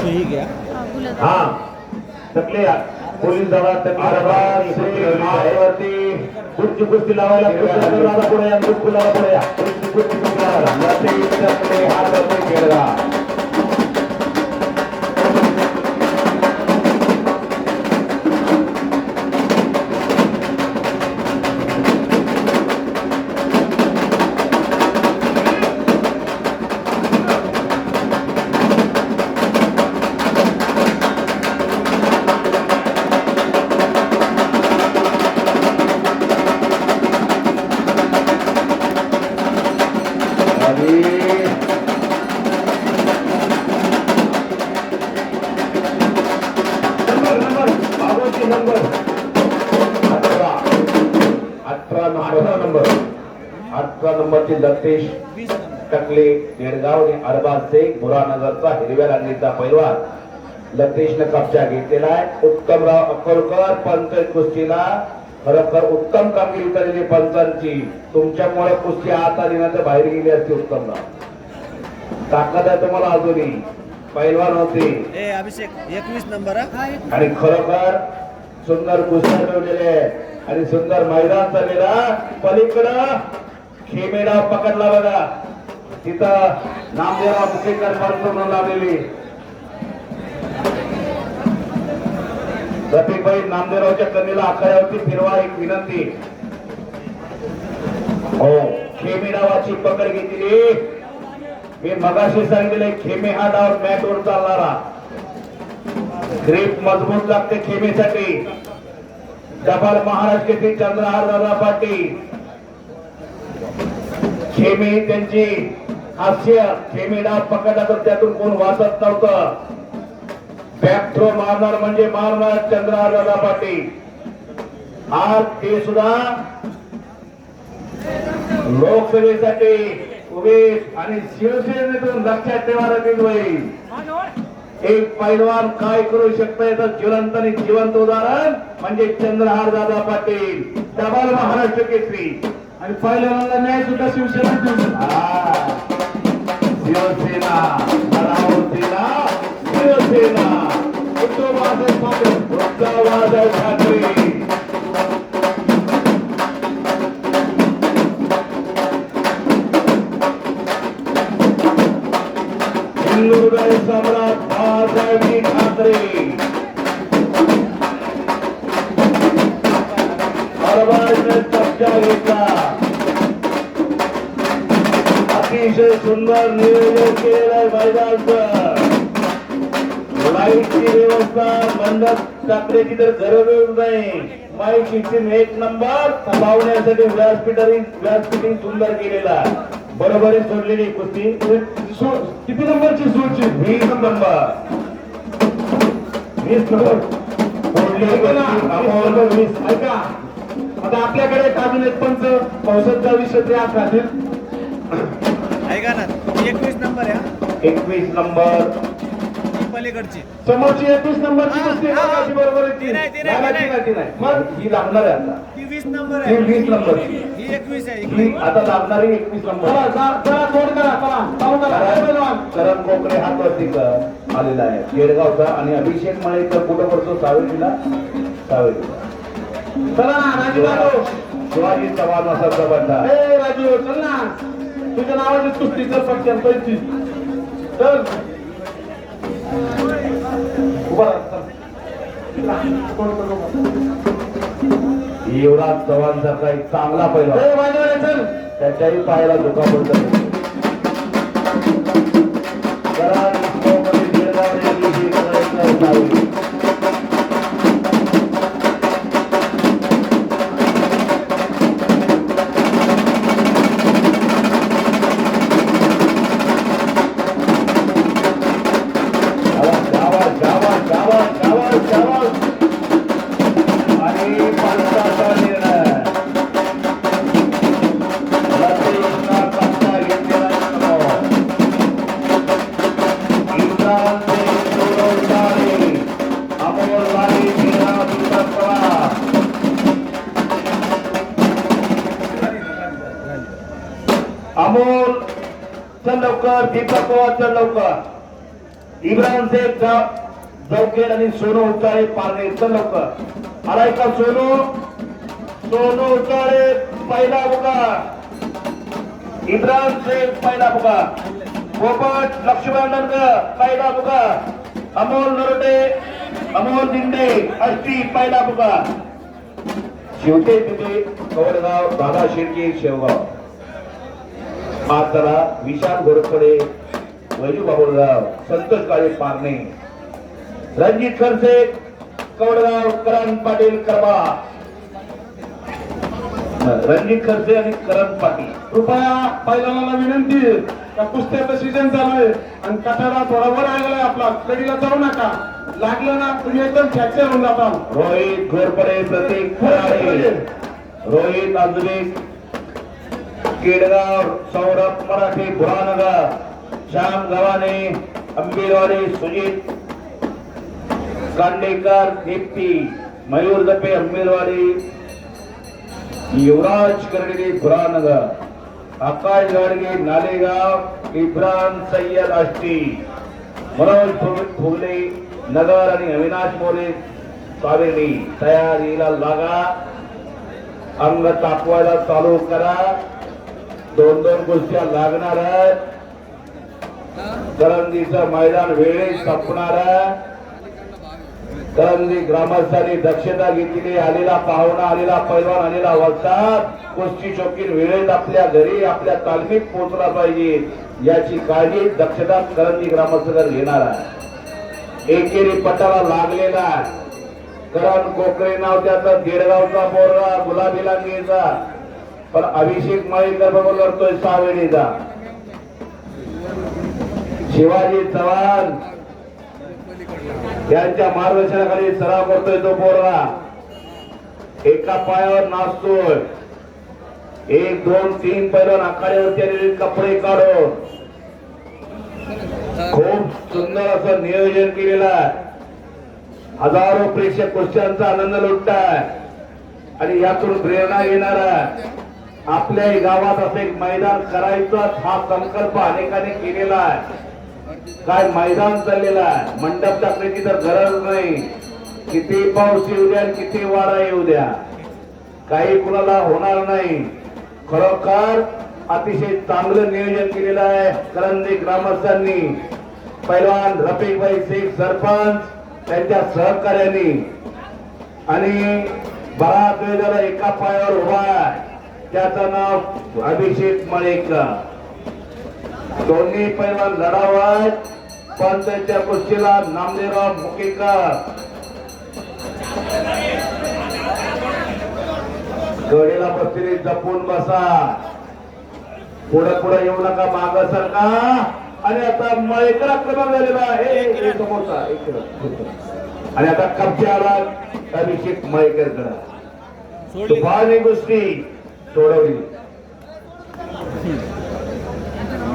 ही गया हा तकले पोलीस दलात मायावरती पुढची कुस्ती लावायला पुढे पुढे या पुढची कुस्ती लावायला नंबर. अठरा. अठरा अठरा नंबर. अठरा नंबरची लतेश टकले देडगाव आणि अरबाज शेख बुरानगरचा हिरव्या रांगेचा पैलवान. लतेशने कब्जा घेतलेला आहे. उत्तमराव अकोलकर पंच कुस्तीला. खरोखर उत्तम कामगिरी केलेली पंचांची तुमच्यामुळे कुस्ती आता दिनाच्या बाहेर गेली असती उत्तमराव. ताकद आहे तुम्हाला अजूनही. पैलवान होते. अभिषेक एकवीस नंबर आणि खरोखर सुंदर कुस्त्या ठेवलेले आणि सुंदर मैदान चाललेला पलीकडं खेमेडा पकडला बघा. तिथं नामदेवा मुखेकर म्हणून लावलेली. रफिकभाई नामदेवरावच्या कन्येला आखाड्यावरती फिरवा एक विनंती. हो खेमेडावाची पकड घेतली. मी मगाशी सांगितले खेमे हा डाव मॅटवर चालणारा. ग्रीप मजबूत लागते खेमेसाठी डबल महाराष्ट्र चंद्रहार दादा पाटील. खेमे त्यांची हास्य खेमे डाव पकडला तर त्यातून कोण वाचत नव्हतं. बॅक थ्रो मारणार म्हणजे मारणार चंद्रहार दादा पाटील. आज ते सुद्धा लोकसभेसाठी उमेश आणि शिवसेनेतून लक्षात ठेवायला होईल. एक पैलवान काय करू शकतंय? तर जिवंत आणि जिवंत उदाहरण म्हणजे चंद्रहार दादा पाटील डबल महाराष्ट्र केसरी. आणि पैलवानाला न्याय सुद्धा शिवसेना शिवसेना. शिवसेना शिवसेना. उद्धव बाळासाहेब ठाकरे उद्धव बाळासाहेब ठाकरे. हिंदुहृदय सम्राट बाळासाहेबजी ठाकरे. परवाने कब्जा घेतला. अतिशय सुंदर नियोजन केलेलं आहे मैदानचं. लाईटची व्यवस्था मंडप टाकण्याची तर गरजच नाही. माईक सिस्टीम एक नंबर पावण्यासाठी व्यासपीठ व्यासपीठ सुंदर केलेला. बरोबर सोडलेली कुस्ती. किती नंबरची सूटची वीस नंबर. वीस नंबर. वीस. ऐका. आता आपल्याकडे अजून एक पंच पावसाचा विषय ते आज राहतील ऐका ना एकवीस नंबर आहे. एकवीस नंबर. ही पलीकडची. समोरची एकवीस नंबरची कुस्ती बरोबर आहे. ती नाही, ती नाही, ती. मग ही लागणार आहे आता. ती वीस नंबर ही आहे वीस नंबरची ही एकवीस आहे. आता लागणारी एकवीस नंबर. चला चला, तोड करा चला चालू करण कोकरे हात वरती क- आलेला आहे. केडगावचा आणि अभिषेक मळेकर कुठं पडतो? सावेरीला? सावेरीला चला ना राजू शिवाजी चव्हाण असा बंडा ए राजू चल ना. तुझ्या नावाची कुस्ती चल. पटकन चल. करू. युवराज चव्हाण सारखा एक चांगला पहिला त्याच्याही पायाला दुखापत झाली. உண்டாகும் Thank you. अमोल चल लवकर दीपक पवार चल लवकर इब्राहिम शेख जवखेड आणि सोनू उतारे पारणे चल लवकर आलाय का सोनू सोनू उतारे पहिला बुका इब्राहिम शेख पहिला बुका पोपट लक्ष्मण नंदकर पहिला बुका अमोल नरोटे अमोल जिंदे अष्टी पहिला बुका शेवटे तिथे कवडगाव दादा शिर्के शेवगाव. मातरा विशाल गोरखडे वैजू बाबुळगाव संतोष काळे पारणे. रणजित खरसे कवडगाव करण पाटील करबा. रणजित खडसे आणि करण पाटील. कृपया पहिल्यांदा विनंती आहे. का कुस्त्याचं सीझन चालू आहे आणि कठारा थोडा वर आलेला आपला. कडीला जाऊ नका. लागलं ना तुम्ही एकदम फ्रॅक्चर होऊन जाता. रोहित घोरपडे प्रतीक फराळे. रोहित आजुबे केडगाव सौरभ मराठे बुरानगर. श्याम गव्हाणे अंबेवाडी सुजित. कांडेकर दीप्ती. मयूर दपे अंबेलवाडी. युवराज कर्डिले बुरानगर आकाश गाडगे नालेगाव इब्राहिम सय्यद आष्टी. मनोज फुगले नगर आणि अविनाश मोरे कावेरी तयारीला लागा. अंग तापवायला चालू करा. दोन दोन गोष्टी लागणार करंदीचं मैदान वेळेत संपणार तर ग्रामस्थांनी दक्षता घेतली आलेला पाहुणा आलेला पैलवान आलेला वस्तात कुस्ती शौकीन वेळेत आपल्या घरी आपल्या तालमीत पोहोचला पाहिजे. याची काळजी दक्षता करंदी ग्रामस्थ घेणार आहे. एकेरी पटाला लागलेला करण कोकरे नाव त्याचा देडगावचा बोरगा गुलाबी लांगेचा पण अभिषेक माळीकर बरोबर करतोय सावेडीचा शिवाजी चव्हाण त्यांच्या मार्गदर्शनाखाली सराव करतोय तो पोरगा. एका पायावर नाचतोय. एक दोन तीन पैलवान आखाड्यावरती आलेले कपडे काढून. खूप सुंदर असं नियोजन केलेलं आहे. हजारो प्रेक्षक कुस्त्यांचा आनंद लुटताय आणि यातून प्रेरणा येणारा आपल्या आपल्याही गावात असं एक मैदान करायचं हा संकल्प अनेकांनी केलेला आहे. काय मैदान चाललेलं आहे? मंडप टाकण्याची तर गरज नाही. किती पाऊस येऊ द्या किती वारा येऊ द्या. काही कुणाला होणार नाही. खरोखर अतिशय चांगलं नियोजन केलेलं आहे करंदी ग्रामस्थांनी. पैलवान रफिकभाई शेख सरपंच त्यांच्या सहकार्याने. आणि बराच वेळ झाला एका पायावर उभा आहे. त्याचं नाव अभिषेक मळेकर. दोन्ही पैलवान लढाव पण त्यांच्या कुस्तीला नामदेवराव मुकेकर. गडीला बसलेली जपून बसा. पुढे पुढे येऊ नका माग सरका. आणि आता मळेकर आक्रमण झालेला आहे. समोरचा. आणि आता कब्जाला अभिषेक मळेकर करा तुफानी गोष्टी सोडवली